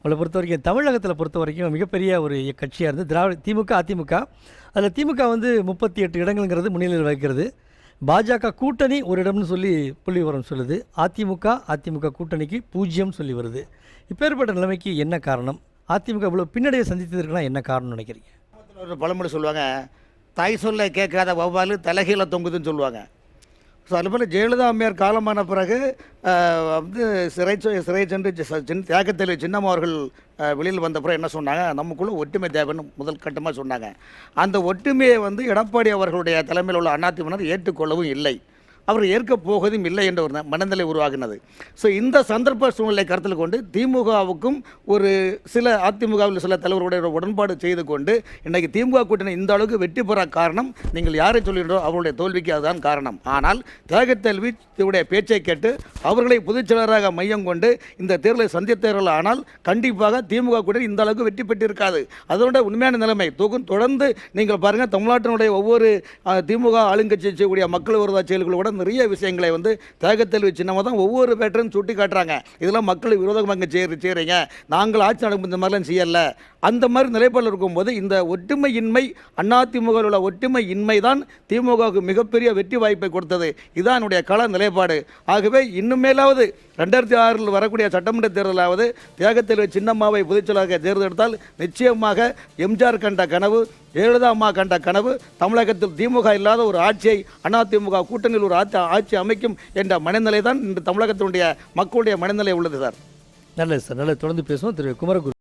உங்களை பொறுத்த வரைக்கும் தமிழகத்தில் பொறுத்த வரைக்கும் மிகப்பெரிய ஒரு கட்சியாக இருந்து திராவிட திமுக அதிமுக. அதில் திமுக வந்து முப்பத்தி எட்டு இடங்கள்ங்கிறது முன்னிலையில் வைக்கிறது பாஜக கூட்டணி ஒரு இடம்னு சொல்லி புள்ளி விவரம் சொல்லுது. அதிமுக அதிமுக கூட்டணிக்கு பூஜ்ஜியம் சொல்லி வருது. இப்பேற்பட்ட நிலைமைக்கு என்ன காரணம்? அதிமுக இவ்வளோ பின்னடைவை சந்தித்ததற்குலாம் என்ன காரணம்னு நினைக்கிறீங்க? ஒரு பழமொழி சொல்லுவாங்க தாய் சொல்ல கேட்காத வௌவாலு தலைகீழ தொங்குதுன்னு சொல்லுவாங்க. ஸோ அதுபோல் ஜெயலலிதா அம்மையார் காலமான பிறகு வந்து சிறை சிறை சென்று சின் தியாகத்தில் சின்னம்மா அவர்கள் வெளியில் வந்த பிறகு என்ன சொன்னாங்க? நமக்குள்ளே ஒற்றுமை தேவைன்னு முதல் கட்டமாக சொன்னாங்க. அந்த ஒற்றுமையை வந்து எடப்பாடி அவர்களுடைய தலைமையில் உள்ள அதிமுக ஏற்றுக்கொள்ளவும் இல்லை. அவர் ஏற்கப் போவதும் இல்லை என்ற ஒரு மனநிலை உருவாகினது. ஸோ இந்த சந்தர்ப்ப சூழ்நிலை கருத்தில் கொண்டு திமுகவுக்கும் ஒரு சில அதிமுகவில் சில தலைவர்களுடைய உடன்பாடு செய்து கொண்டு இன்றைக்கு திமுக கூட்டணி இந்த அளவுக்கு வெற்றி பெற காரணம் நீங்கள் யாரை சொல்கிறோ அவருடைய தோல்விக்கு அதுதான் காரணம். ஆனால் தியாகத்தல்வி உடைய பேச்சை கேட்டு அவர்களை பொதுச்செயலராக மையம் கொண்டு இந்த தேர்தலை சந்தித்தார்கள் ஆனால் கண்டிப்பாக திமுக கூட்டணி இந்த அளவுக்கு வெற்றி பெற்றிருக்காது. அதனுடைய உண்மையான நிலைமை தொகு தொடர்ந்து நீங்கள் பாருங்கள் தமிழ்நாட்டினுடைய ஒவ்வொரு திமுக ஆளுங்கட்சி செய்யக்கூடிய மக்கள் விரோத செயல்களோட நிறைய விஷயங்களை வந்து தியாகத்தல்வி சின்னமாக தான் ஒவ்வொரு பேட்டரும் சுட்டி காட்டுறாங்க. இதெல்லாம் மக்கள் விரோதமாக சேரு செய்கிறீங்க நாங்கள் ஆட்சி நடக்கும் இந்த மாதிரிலாம் செய்யலை. அந்த மாதிரி நிலைப்பாடு இருக்கும்போது இந்த ஒற்றுமையின்மை அதிமுக உள்ள ஒற்றுமையின்மை தான் திமுகவுக்கு மிகப்பெரிய வெற்றி வாய்ப்பை கொடுத்தது. இதான் என்னுடைய கள நிலைப்பாடு. ஆகவே இன்னுமேலாவது ரெண்டாயிரத்தி ஆறில் வரக்கூடிய சட்டமன்ற தேர்தலாவது தியாகத்தில் சின்னம்மாவை பொதுச்செயலாளராக தேர்ந்தெடுத்தால் நிச்சயமாக எம்ஜிஆர் கண்ட கனவு ஜெயலலிதா அம்மா கண்ட கனவு தமிழகத்தில் திமுக இல்லாத ஒரு ஆட்சியை அதிமுக கூட்டணியில் ஒரு ஆட்சி ஆட்சி அமைக்கும் என்ற மனநிலை தான் இன்று தமிழகத்தினுடைய மக்களுடைய மனநிலை உள்ளது சார். நல்லது சார். நல்லது. தொடர்ந்து பேசுவோம். திரு. குமரகுரு.